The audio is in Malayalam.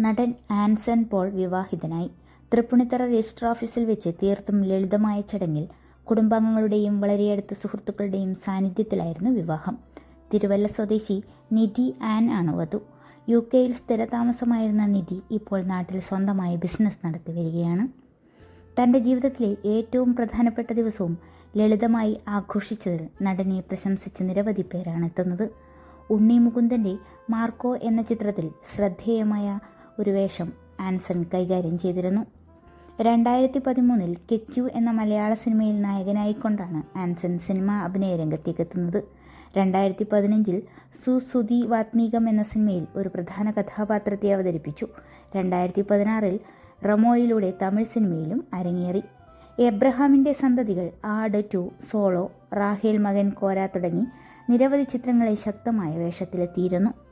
നടൻ ആൻസൺ പോൾ വിവാഹിതനായി. തൃപ്പുണിത്തറ രജിസ്റ്റർ ഓഫീസിൽ വെച്ച് തീർത്തും ലളിതമായ ചടങ്ങിൽ കുടുംബാംഗങ്ങളുടെയും വളരെയടുത്ത സുഹൃത്തുക്കളുടെയും സാന്നിധ്യത്തിലായിരുന്നു വിവാഹം. തിരുവല്ല സ്വദേശി നിധി ആൻ ആണ് വധു. യു കെയിൽ സ്ഥിരതാമസമായിരുന്ന നിധി ഇപ്പോൾ നാട്ടിൽ സ്വന്തമായി ബിസിനസ് നടത്തി വരികയാണ്. തന്റെ ജീവിതത്തിലെ ഏറ്റവും പ്രധാനപ്പെട്ട ദിവസവും ലളിതമായി ആഘോഷിച്ചതിൽ നടനെ പ്രശംസിച്ച് നിരവധി പേരാണ് എത്തുന്നത്. ഉണ്ണി മുകുന്ദന്റെ മാർക്കോ എന്ന ചിത്രത്തിൽ ശ്രദ്ധേയമായ ഒരു വേഷം ആൻസൺ കൈകാര്യം ചെയ്തിരുന്നു. രണ്ടായിരത്തി പതിമൂന്നിൽ കെക്യു എന്ന മലയാള സിനിമയിൽ നായകനായിക്കൊണ്ടാണ് ആൻസൺ സിനിമ അഭിനയ രംഗത്തേക്ക് എത്തുന്നത് രണ്ടായിരത്തി പതിനഞ്ചിൽ സുസുതി വാത്മീകം എന്ന സിനിമയിൽ ഒരു പ്രധാന കഥാപാത്രത്തെ അവതരിപ്പിച്ചു. രണ്ടായിരത്തി പതിനാറിൽ റമോയിലൂടെ തമിഴ് സിനിമയിലും അരങ്ങേറി. എബ്രഹാമിന്റെ സന്തതികൾ ആട് ടു സോളോ റാഹേൽ മകൻ കോര തുടങ്ങി നിരവധി ചിത്രങ്ങളെ ശക്തമായ വേഷത്തിലെത്തിയിരുന്നു.